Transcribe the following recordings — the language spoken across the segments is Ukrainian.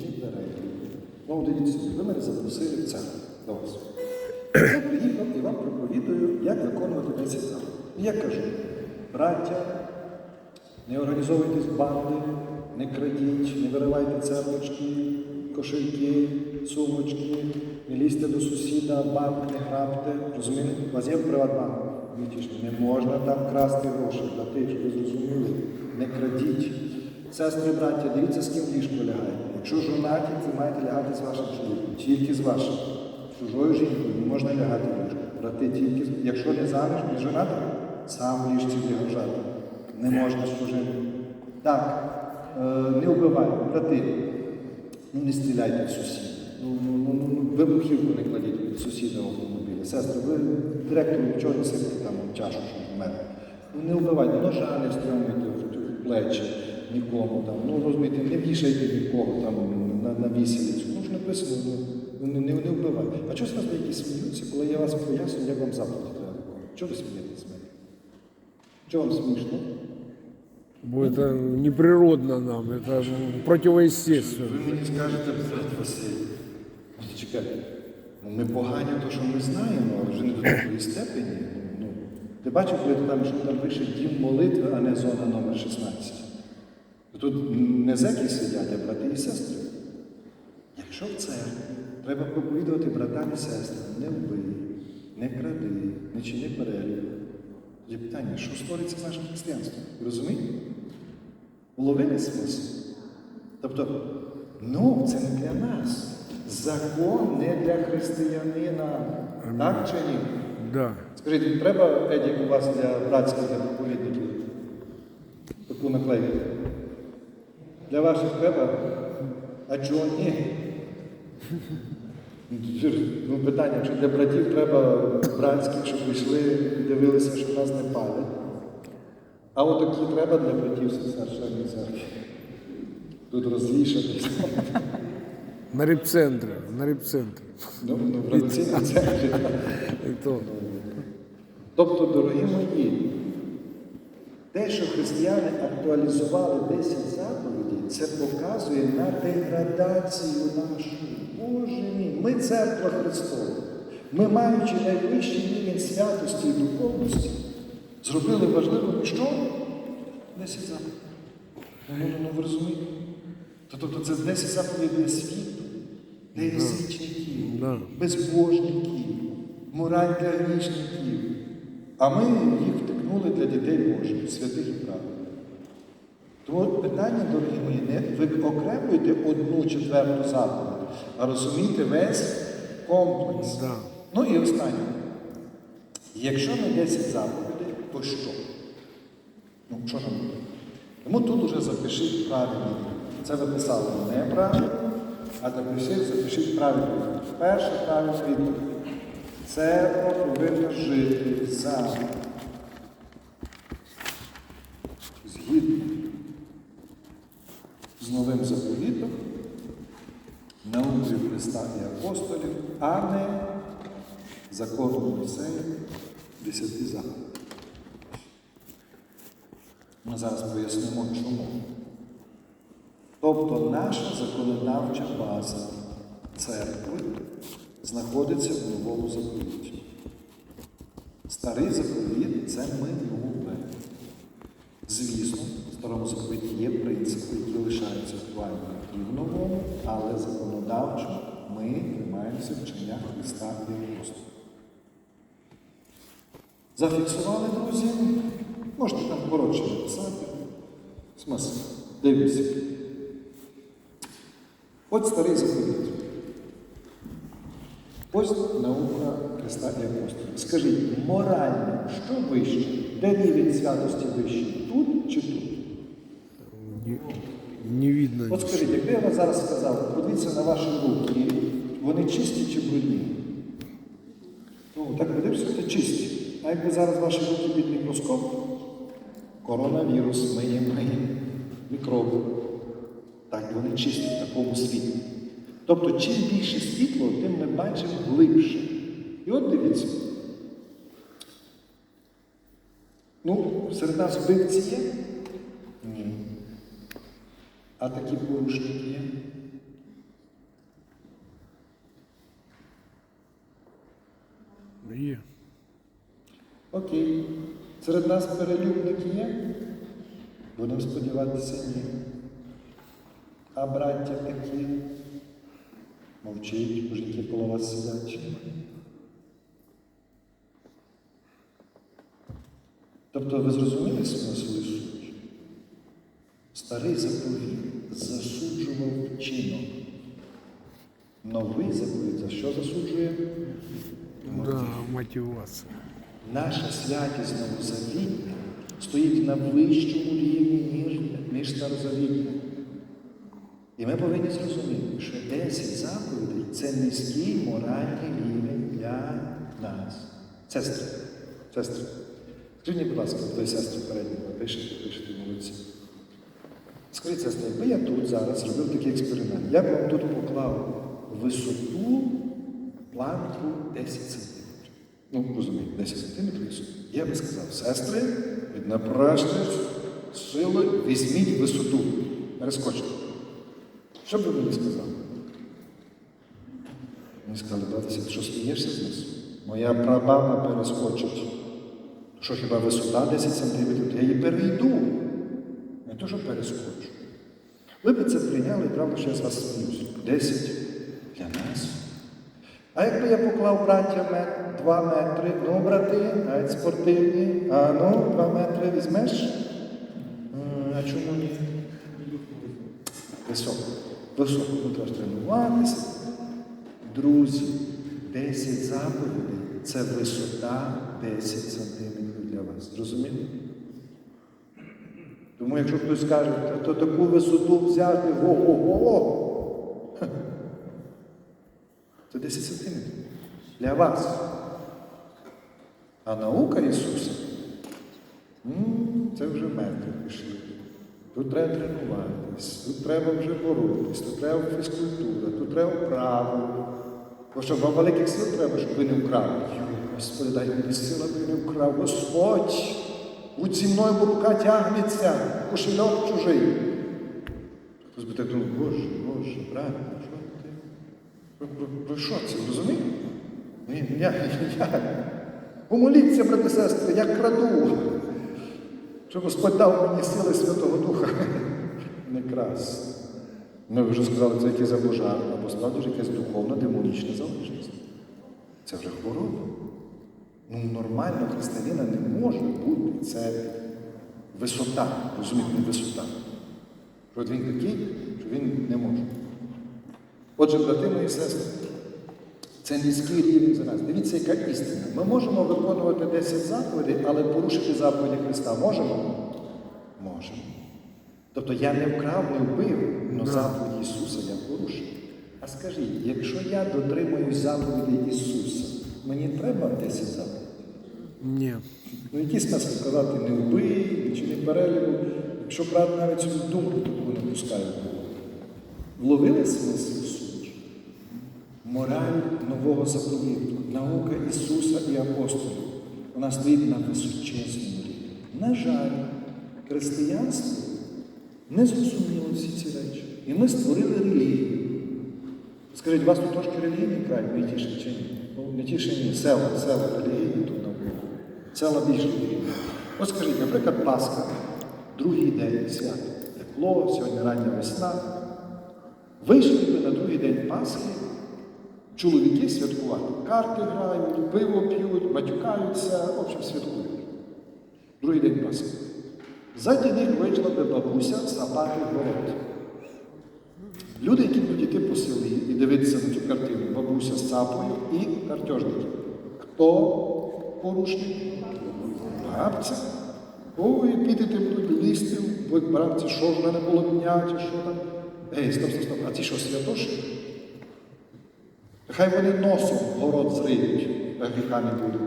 переглядів. Ну, дивіться, ви мене запросили в церкву до вас. Я приїхав і вам проповідую, як виконувати 10 заходів. І я кажу, браття, не організовуйтесь банди, не крадіть, не виривайте цепочки, кошельки, сумочки, не лізьте до сусіда, банк не грабте. Розумієте? У вас є Приватбанк? Не можна там красти гроші, плати, щоб ви зрозуміли. Не крадіть. Сестри, браття, дивіться, з ким ліжко лягаєте. Якщо жонаті, ви маєте лягати з вашим чоловіком, тільки з вашим. Чужою жінкою не можна лягати в ліжко. Брати тільки, якщо не заміж, не жонати, сам в ліжці лягати. Не можна з чужим. Так, е, не вбивайте, брати, ну не стріляйте в сусіда. Ну, ну, ну, ну, ну, вибухівку не кладіть від сусіда в автомобілі. Сестри, ви директору не сипте там в чашу, щоб вмерти. Ну не вбивайте, ножа не встромуйте в, в плечі нікому там. Ну розумієте, не вішайте нікого там на, на вісілицю. Ну ж написано, ну, не, не, не вбивайте. А чого з вас деякі сміються, коли я вас поясню, як вам заповідь треба виконувати? Чого ви смієтесь з мене? Чого вам смішно? Бо это неприродно нам, это противоестественно. Ви мені скажете, брат Василь, ну, чекайте, ну, ми погані, то, що ми знаємо, але вже не до такої степені. Ну, ти бачив, коли ти там, що там пише дім молитви, а не зона номер 16. Тут не зеки сидять, а брати і сестри. Якщо в церкві треба проповідувати братам і сестрам, не вбий, не кради, не чини перелік. Є питання, що створиться з нашим християнством? Розумієте? Уловили смисл? Тобто, ну, це не для нас. Закон не для християнина. Так чи ні? Да. Скажіть, треба Едік у вас для братських для проповідників? Таку наклейку. Для ваших треба? А чого ні? Ну, питання, якщо для братів треба братських, щоб йшли і дивилися, що нас не палять. А от такі треба для братів совершенної церкви. Тут розвішатись. На репцентре, на репцентре. Ну, ну, в церкві. Тобто, дорогі мої, те, що християни актуалізували 10 заповідей, це показує на деградацію нашу. Боже мій, ми церква Христова. Ми, маючи найвищий рівень святості і духовності, зробили важливим що? 10 заповідей. Ну, ну, ви розумієте? То- Тобто це 10 заповідей світу, для язичників, Да. безбожників, мораль для грішників. А ми їх втикнули для дітей Божих, святих і праведних. Тому питання, дорогі мої, не ви окремлюєте одну четверту заповідь, а розумієте весь комплекс. Да. Ну і останнє. Якщо не 10 заповідей, то що? Ну, що нам буде? Тому тут уже запишіть правильно. Це ви писали неправильно, а запишіть, запишіть правильно. Перша правильна відповідь. Церква повинна жити за згідно з новим заповітом, наукою Христа і апостолів, а не законом Мойсея десяти заходів. Ми зараз пояснимо, чому. Тобто наша законодавча база церкви знаходиться в новому заповіті. Старий заповіт це минуле. Звісно, старому заповіті є принципи, які лишаються актуальними і в новому, але законодавчо ми тримаємося вчення Христа і апостолів. Зафіксували, друзі? Можете там коротше написати. Смисл. Дивіться. От старий заповіт. Ось наука Христа і апостолів. Скажіть, морально, що вище? Де рівень святості вищий? Тут чи тут? Не, видно. От скажіть, якби я вам зараз сказав, подивіться на ваші руки, вони чисті чи брудні? Ну, так подивіться, це чисті. А якби зараз ваші руки під мікроскоп, коронавірус, миє, миє, мікроби. Так, вони чисті в такому світлі. Тобто, чим більше світло, тим ми бачимо глибше. І от дивіться. Ну, серед нас вбивці є? а такі порушники. Є. Окей. Серед нас перелюбники є? Будемо сподіватися, ні. А браття такі мовчить, мужики коло вас сидять. Тобто ви зрозуміли смисл Ісусу? Старий заповідь засуджував вчинок. Новий заповіт за що засуджує? Да, мотивация. Наша святість новозавітня стоїть на вищому рівні, ніж, ніж старозавітня. І ми повинні зрозуміти, що 10 заповідей це низький моральний рівень для нас. Сестри, сестри, скажіть, будь ласка, ви сестри передні, ви пишете, пишете молодці. Скажіть, сестри, якби я тут зараз зробив такий експеримент, я б вам тут поклав висоту планку 10 см. Ну, розумієте, 10 см висоту. Я би сказав, сестри, віднапраште сили, візьміть висоту. Перескочте. Що б ви мені сказали? Мені сказали, братися, ти що смієшся з нас? Моя прабаба перескочить. Що хіба висота 10 см, я її перейду. Не то, що перескочу. Ви б це прийняли, правда, що я з вас сміюся. 10 для нас. А якби я поклав браття мет, 2 метри, ну, брати, навіть спортивні, а ну, 2 метри візьмеш? А чому ні? Високо. Високо. Треба тренуватися. Друзі, 10 заповідей це висота 10 сантиметрів для вас. Зрозуміли? Тому якщо хтось скаже, «Та то таку висоту взяти, го-го-го, це 10 сантиметрів для вас. А наука Ісуса це вже мертві пішли. Тут треба тренуватись, тут треба вже боротись, тут треба фізкультура, тут треба право. Бо що вам великих сил треба, щоб ви не вкрали. Господи, дай мені сила, аби не вкрав. Господь, будь зі мною, бо рука тягнеться, кошельок чужий. Хтось би так думав, Боже, Боже, брат, що ти? Ви, ви, ви що це, розумієте? Ні, я, я. Помоліться, брати сестри, я краду. Щоб Господь дав мені сили Святого Духа не красти. Ми вже сказали, це якесь забожання, або справді ж якась духовна демонічна залежність. Це вже хвороба. Ну, нормально християнина не може бути. Це висота, розумієте, не висота. Що він такий, що він не може. Отже, брати мої сестри, це низький рівень за нас. Дивіться, яка істина. Ми можемо виконувати 10 заповідей, але порушити заповіді Христа можемо? Можемо. Тобто я не вкрав, не вбив, але заповіді Ісуса я порушив. А скажіть, якщо я дотримуюсь заповідей Ісуса, мені треба 10 заповідей? Нет. Ну, який смисл казати не вбий, не переліву, якщо брат навіть собі думку таку не пускає в голову. Вловили смисл суть? Мораль нового заповіту, наука Ісуса і апостолів. Вона стоїть на височезному рівні. На жаль, християнство не зрозуміло всі ці речі. І ми створили релігію. Скажіть, у вас тут трошки релігійний край, не тішить чи ні? Ну, не тішить ні, села, села релігійні тут навколо. Села більш релігійні. От скажіть, наприклад, Пасха, другий день свята. Тепло, сьогодні рання весна. Вийшли би на другий день Пасхи, чоловіки святкувати. Карти грають, пиво п'ють, матюкаються, в общем, святкують. Другий день Пасхи. Ззаді них вийшла би бабуся сапати город. Люди, які будуть йти по селі і дивитися на цю картину, бабуся з цапою і картежники. Хто порушник? Бабця. Ой, підете будуть лізти, будь бабці, що ж в мене було дня, чи що там. Ей, стоп, стоп, стоп, а ці що святоші? Хай вони носом город зриють, а гріха не буде.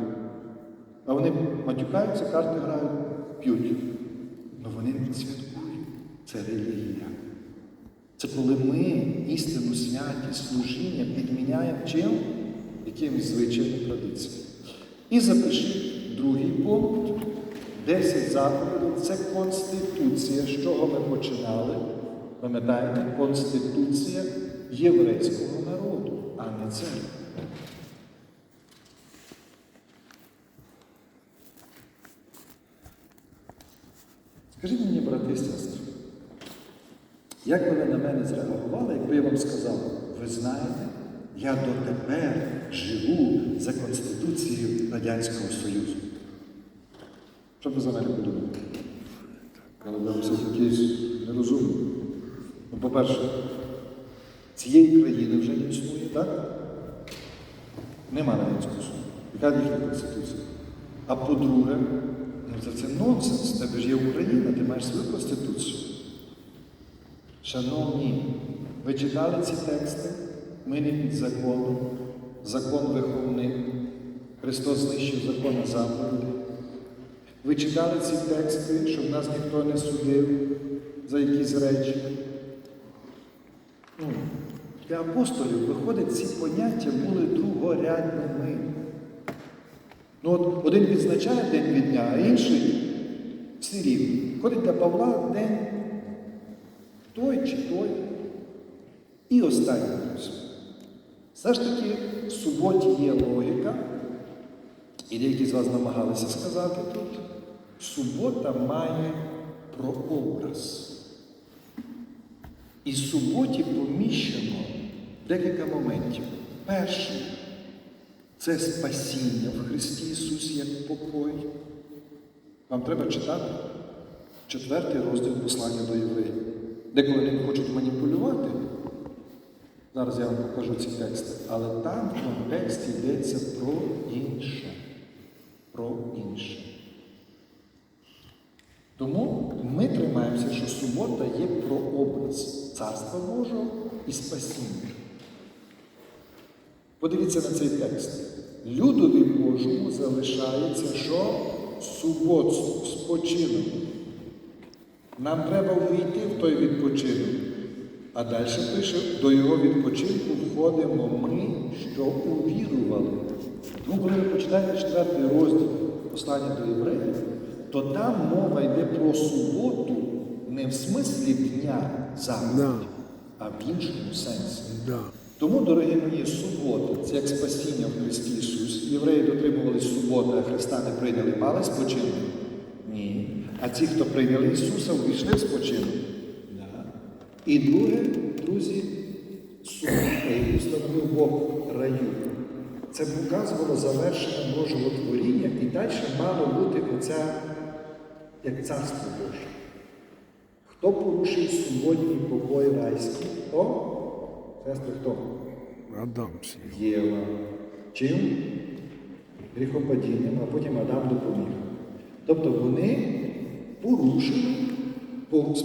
А вони матюкаються, карти грають, п'ють. Ну вони не святкують. Це релігія. Це коли ми істинну святість служіння підміняємо чим? Якимось звичайним традиціям. І запишіть другий пункт. 10 заповідей це Конституція, з чого ми починали. Пам'ятаєте, Конституція єврейського народу, а не церкви. Скажіть мені, брати і сестри, як би ви на мене зреагували, якби я вам сказав, ви знаєте, я до тепер живу за Конституцією Радянського Союзу. Що ви за мене подумали? Але ви все якийсь нерозумний. Ну, по-перше, цієї країни вже не існує, так? Нема Радянського Союзу. Яка їхня Конституція? А по-друге, ну це, нонсенс. Тебе ж є Україна, ти маєш свою Конституцію. Шановні, ви читали ці тексти? Ми не під законом. Закон виховний. Христос знищив закон і заповіді. Ви читали ці тексти, щоб нас ніхто не судив за якісь речі. Ну, для апостолів, виходить, ці поняття були другорядними. Ну от один відзначає день від дня, а інший всі рівні. Ходить для Павла день той чи той. І останнє друзі. Все ж таки в суботі є логіка, і деякі з вас намагалися сказати тут, субота має прообраз. І в суботі поміщено декілька моментів. Перший це спасіння в Христі Ісусі як покой. Вам треба читати четвертий розділ послання до євреїв. Деколи не хочуть маніпулювати. Зараз я вам покажу ці тексти. Але там в контексті йдеться про інше. Про інше. Тому ми тримаємося, що субота є прообраз Царства Божого і спасіння. Подивіться на цей текст. Людові Божому залишається що? Суботство, спочинок. Нам треба ввійти в той відпочинок. А далі пише, до його відпочинку входимо ми, що увірували. Тому, коли ви почитаєте четвертий розділ послання до євреїв, то там мова йде про суботу не в смислі дня заповіді, а в іншому сенсі. Тому, дорогі мої, субота це як спасіння в Христі Ісусі. Євреї дотримувалися суботи, а Христа не прийняли, мали спочинок? Ні. А ті, хто прийняли Ісуса, увійшли в спочинок. І друге, друзі, субота, яку встановив Бог раю. Це показувало завершення Божого творіння і далі мало бути оця, як царство Боже. Хто порушив суботній покой райський? Хто? Сестри, хто? Адам. Єва. Чим? Гріхопадінням, а потім Адам допоміг. Тобто вони порушили по-